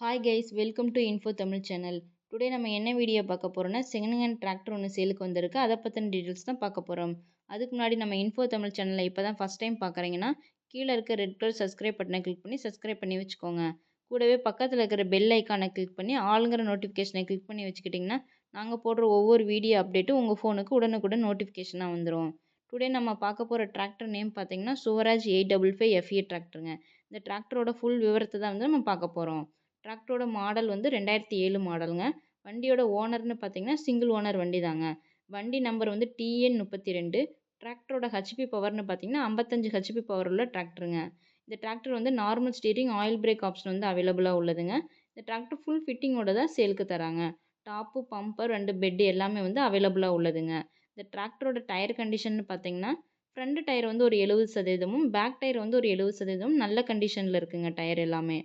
Hi guys welcome to info Tamil channel today நம்ம என்ன video பார்க்க போகிறோம்னா செகண்ட் ஹேண்ட் டிராக்டர் ஒன்று சேலுக்கு வந்திருக்கு. அதை பற்றின டீட்டெயில்ஸ் தான் பார்க்க போகிறோம் அதுக்கு முன்னாடி நம்ம இன்ஃபோ தமிழ் சேனலை இப்போ தான் ஃபஸ்ட் டைம் பார்க்குறீங்கன்னா கீழே இருக்க ரெட் கலர் சப்ஸ்கிரைப் பட்டனை கிளிக் பண்ணி சப்ஸ்கிரைப் பண்ணி வச்சுக்கோங்க. கூடவே பக்கத்தில் இருக்கிற பெல் ஐக்கானை கிளிக் பண்ணி ஆளுங்கிற நோட்டிஃபிகேஷனை கிளிக் பண்ணி வச்சுக்கிட்டிங்கன்னா நாங்கள் போடுற ஒவ்வொரு வீடியோ அப்டேட்டும் உங்கள் ஃபோனுக்கு உடனுக்குடன் நோட்டிஃபிகேஷனாக வந்துடும் டுடே நம்ம பார்க்க போகிற டிராக்டர் நேம் பார்த்தீங்கன்னா Swaraj eight double five FE டிராக்டருங்க இந்த டிராக்டரோட ஃபுல் விவரத்தை தான் வந்து நம்ம பார்க்க போகிறோம் டிராக்டரோட மாடல் வந்து ரெண்டாயிரத்தி ஏழு மாடலுங்க. வண்டியோட ஓனர்னு பார்த்தீங்கன்னா சிங்கிள் ஓனர் வண்டி தாங்க வண்டி நம்பர் வந்து டிஎன் முப்பத்தி ரெண்டு டிராக்டரோட ஹெச்பி பவர்னு பார்த்தீங்கன்னா ஐம்பத்தஞ்சு ஹெச்பி பவர் உள்ள டிராக்டருங்க. இந்த டிராக்டர் வந்து normal steering oil brake option வந்து அவைலபிளாக உள்ளதுங்க. இந்த டிராக்டர் ஃபுல் ஃபிட்டிங்கோட தான் சேலுக்கு தராங்க. டாப்பு பம்பர் ரெண்டு பெட்டு எல்லாமே வந்து அவைலபிளாக உள்ளதுங்க. இந்த டிராக்டரோட டயர் கண்டிஷன் பார்த்தீங்கன்னா ஃப்ரண்ட் டயர் வந்து ஒரு எழுபது சதவீதமும் பேக் டயர் வந்து ஒரு எழுபது சதவீதமும் நல்ல கண்டிஷனில் இருக்குங்க டயர் எல்லாமே.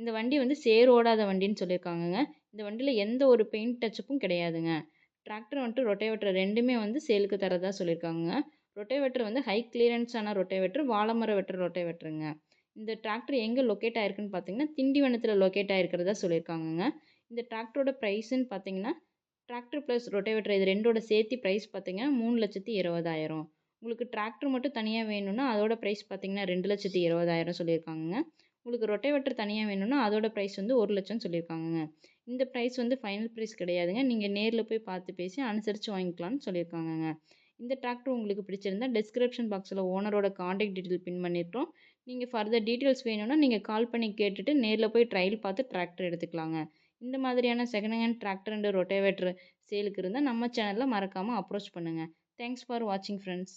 இந்த வண்டி வந்து சேர் ஓடாத வண்டின்னு சொல்லியிருக்காங்கங்க. இந்த வண்டியில் எந்த ஒரு பெயிண்ட் டச்சப்பும் கிடையாதுங்க. டிராக்டர் வந்துட்டு ரொட்டேவேட்டர் ரெண்டுமே வந்து சேலுக்கு தரதா சொல்லியிருக்காங்க ரொட்டேவேட்டர் வந்து ஹை கிளியரன்ஸான ரொட்டேவேட்டர் வாழைமர வெட்டர் ரொட்டேவேட்டருங்க இந்த டிராக்டர் எங்கே லொக்கேட் ஆயிருக்குன்னு பார்த்தீங்கன்னா திண்டிவனத்தில் லொக்கேட் ஆயிருக்கிறதா சொல்லியிருக்காங்கங்க. இந்த டிராக்டரோட ப்ரைஸுன்னு பார்த்தீங்கன்னா டிராக்டர் ப்ளஸ் ரொட்டேவேட்டர் இது ரெண்டோட சேர்த்து ப்ரைஸ் பார்த்தீங்கன்னா மூணு லட்சத்தி இருபதாயிரம். உங்களுக்கு டிராக்டர் மட்டும் தனியாக வேணும்னா அதோட ப்ரைஸ் பார்த்தீங்கன்னா ரெண்டு லட்சத்தி இருபதாயிரம் சொல்லியிருக்காங்கங்க. உங்களுக்கு ரொட்டேவேட்டர் தனியாக வேணும்னா அதோட ப்ரைஸ் வந்து ஒரு லட்சம் சொல்லியிருக்காங்கங்க. இந்த ப்ரைஸ் வந்து ஃபைனல் ப்ரைஸ் கிடையாதுங்க. நீங்கள் நேரில் போய் பார்த்து பேசி அனுசரித்து வாங்கிக்கலாம்னு சொல்லியிருக்காங்கங்க. இந்த டிராக்டர் உங்களுக்கு பிடிச்சிருந்தா டிஸ்கிரிப்ஷன் பாக்ஸில் ஓனரோட காண்டாக்ட் டீட்டெயில் பின் பண்ணிட்டோம் நீங்கள் ஃபர்தர் டீட்டெயில்ஸ் வேணும்னா நீங்கள் கால் பண்ணி கேட்டுட்டு நேரில் போய் ட்ரையல் பார்த்து டிராக்டர் எடுத்துக்கலாங்க. இந்த மாதிரியான second hand tractor and rotavator சேலுக்கு இருந்தால் நம்ம சேனலில் மறக்காமல் அப்ரோச் பண்ணுங்கள் தேங்க்ஸ் ஃபார் வாட்சிங் ஃப்ரெண்ட்ஸ்